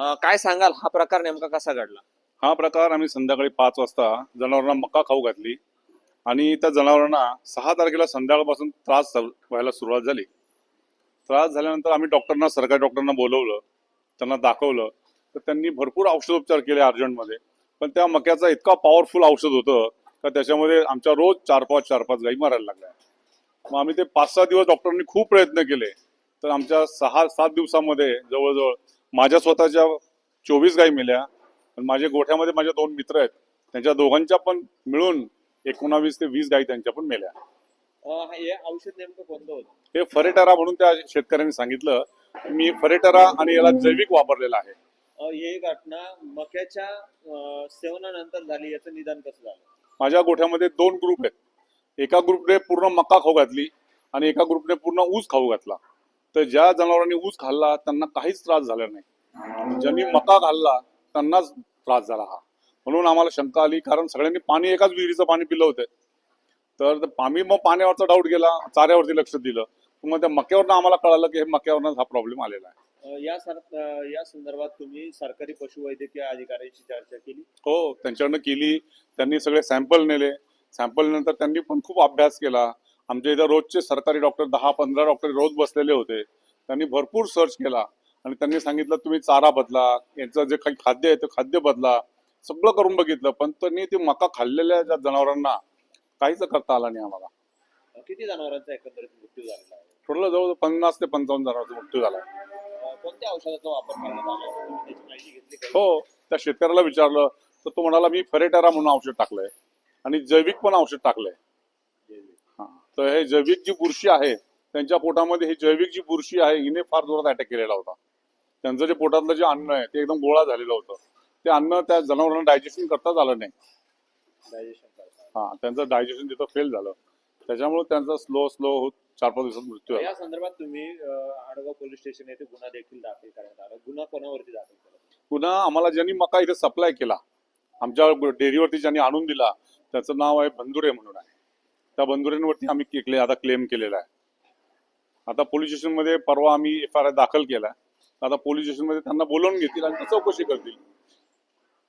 काय सांगाल? हा प्रकार नेमका कसा घडला? हा प्रकार आम्ही संध्याकाळी पाच वाजता जनावरांना मका खाऊ घातली. आणि त्या जनावरांना सहा तारखेला संध्याकाळपासून त्रास चालू- व्हायला सुरुवात झाली. त्रास झाल्यानंतर आम्ही डॉक्टरना सरकारी डॉक्टरांना बोलवलं. त्यांना दाखवलं. तर त्यांनी भरपूर औषधोपचार केले अर्जंटमध्ये. पण त्या मक्याचा इतका पॉवरफुल औषध होतं का त्याच्यामध्ये आमच्या रोज चार पाच चार पाच गाई मरायला लागल्या. मग आम्ही ते पाच सहा दिवस डॉक्टरांनी खूप प्रयत्न केले. तर आमच्या सहा सात दिवसामध्ये जवळजवळ माझ्या स्वतःच्या चोवीस गाई मेल्या आणि माझे गोठ्यामध्ये माझे दोन मित्र आहेत. त्यांच्या दोघांच्या पण मिळून एकोणावीस ते वीस गाई त्यांच्या पण मेल्या. हे औषध नेमकं कोणतं होतं? हे फरेटरा म्हणून त्या शेतकऱ्यांनी सांगितलं. मी फरेटरा आणि याला जैविक वापरलेलं आहे. ही घटना मक्याच्या सेवनानंतर झाली याचं निदान कसं झालं? माझ्या गोठ्यामध्ये दोन ग्रुप आहेत. एका ग्रुपने पूर्ण मका खाऊ घातली आणि एका ग्रुपने पूर्ण ऊस खाऊ घातला. तर ज्या जनावरांनी ऊस खाल्ला त्यांना काहीच त्रास झाला नाही. ज्यांनी मका खाल्ला त्यांनाच त्रास झाला हा. म्हणून आम्हाला शंका आली कारण सगळ्यांनी पाणी एकाच विहिरीचं पाणी पिलं होतं. तर आम्ही मग पाण्यावरचा डाऊट गेला चाऱ्यावरती लक्ष दिलं. मग त्या मक्यावरनं आम्हाला कळालं की हे मक्यावरनंच हा प्रॉब्लेम आलेला आहे. या सर या संदर्भात तुम्ही सरकारी पशुवैद्यकीय अधिकाऱ्यांशी चर्चा केली? हो त्यांच्याकडनं केली. त्यांनी सगळे सॅम्पल नेले. सॅम्पल नंतर त्यांनी पण खूप अभ्यास केला. आमच्या इथं रोजचे सरकारी डॉक्टर दहा पंधरा डॉक्टर रोज बसलेले होते. त्यांनी भरपूर सर्च केला आणि त्यांनी सांगितलं तुम्ही चारा बदला यांचं जे काही खाद्य आहे ते खाद्य बदला. सगळं करून बघितलं पण त्यांनी ते मका खाल्लेल्या ज्या जनावरांना काहीच करता आला नाही आम्हाला. किती जनावरांचा एकंदरीत मृत्यू झालेला आहे? टोटल जवळ पन्नास ते पंचावन्न जनावरांचा मृत्यू झाला अं, कोणत्या औषधाचा वापर करण्यात आला तुम्ही त्याची माहिती घेतली का? हो त्या शेतकऱ्याला विचारलं तर तो म्हणाला मी फरेटेरा म्हणून औषध टाकलंय आणि जैविक पण औषध टाकलंय. तर हे जैविक जी बुरशी आहे त्यांच्या पोटामध्ये ही जैविक जी बुरशी आहे हिने फार जोरात अटॅक केलेला होता. त्यांचं जे पोटातलं जे अन्न आहे ते एकदम गोळा झालेलं होतं. ते अन्न त्या जनावरांना डायजेशन करताच आलं नाही. हा त्यांचं डायजेशन तिथं फेल झालं. त्याच्यामुळे त्यांचा स्लो स्लो होत चार पाच दिवसात मृत्यू या संदर्भात तुम्ही आडगाव पोलीस स्टेशन येथे गुन्हा देखील दाखल करण्यात आला. गुन्हा कोणावरती दाखल केला? पुन्हा आम्हाला ज्यांनी मका इथे सप्लाय केला आमच्या डेअरीवरती ज्यांनी आणून दिला त्याचं नाव आहे बंधुरे म्हणून आहे. त्या बंधुरींवरती आम्ही केले आता क्लेम केलेला आहे. आता पोलीस स्टेशनमध्ये परवा आम्ही एफ आय आर दाखल केला. आता पोलीस स्टेशनमध्ये त्यांना बोलवून घेतील आणि ती चौकशी करतील.